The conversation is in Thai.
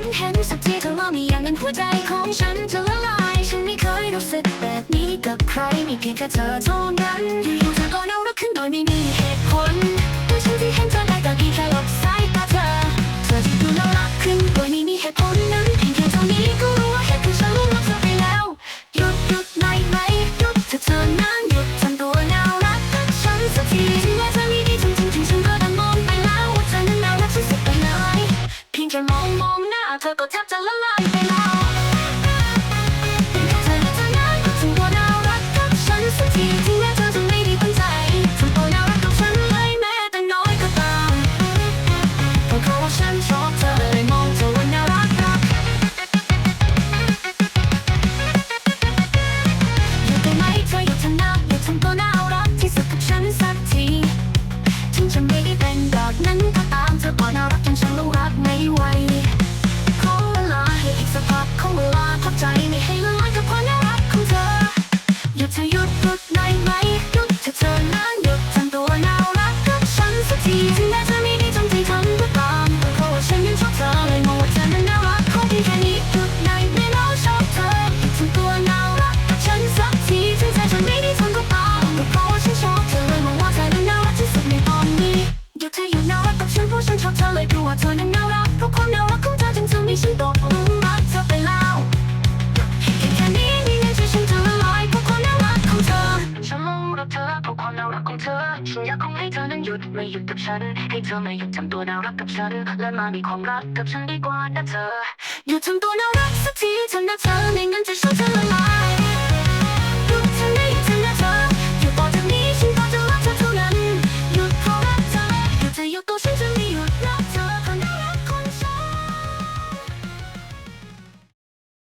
นเห็นสักทีก็ลองมีอย่างนั้นหัวใจของฉันจะละลาย ฉันไม่เคยรู้สึกแบบนี้กับใครมีเพียงแค่เธอเท่านั้นอยู่ๆเธอก็น่ารักขึ้นโดยไม่มีเหตุ ก็แท ยุดเธอหยุดหยุดไหมหยุดเธอเธอนั้นหยุดทำตัวน่ารักกับฉันสักทีถึงแม้เธอไม่ได้จงใจทำก็ตามแต่เพราะว่าฉันยังชอบเธอเลยมองว่าเธอนั้นน่ารักขอเพียงแค่นี้หยุดได้ไหมเราชอบเธอหยุดทำตัวน่ารักกับฉันสักทีถึงแม้เธอไม่ได้ทำก็ตามแต่เพราะว่าฉันชอบเธอเลยมองว่าเธอนั้นน่ารักที่สุดในตอนนี้หยุดเธอหยุดน่ารักกับฉันเพราะฉันชอบเธอเลยเพราะว่าเธอนั้นน่ารักเพราะความน่ารักของเธอจึงทำให้ฉันตกหลุม ฉันอยากคงให้เธอนั้นหยุดไม่หยุดกับฉัน ให้เธอไม่หยุดทำตัวน่ารักกับฉัน และมามีความรักกับฉันดีกว่านะเธอ หยุดทำตัวน่ารักสักทีฉันนะเธอไม่งั้นจะชอบเธอ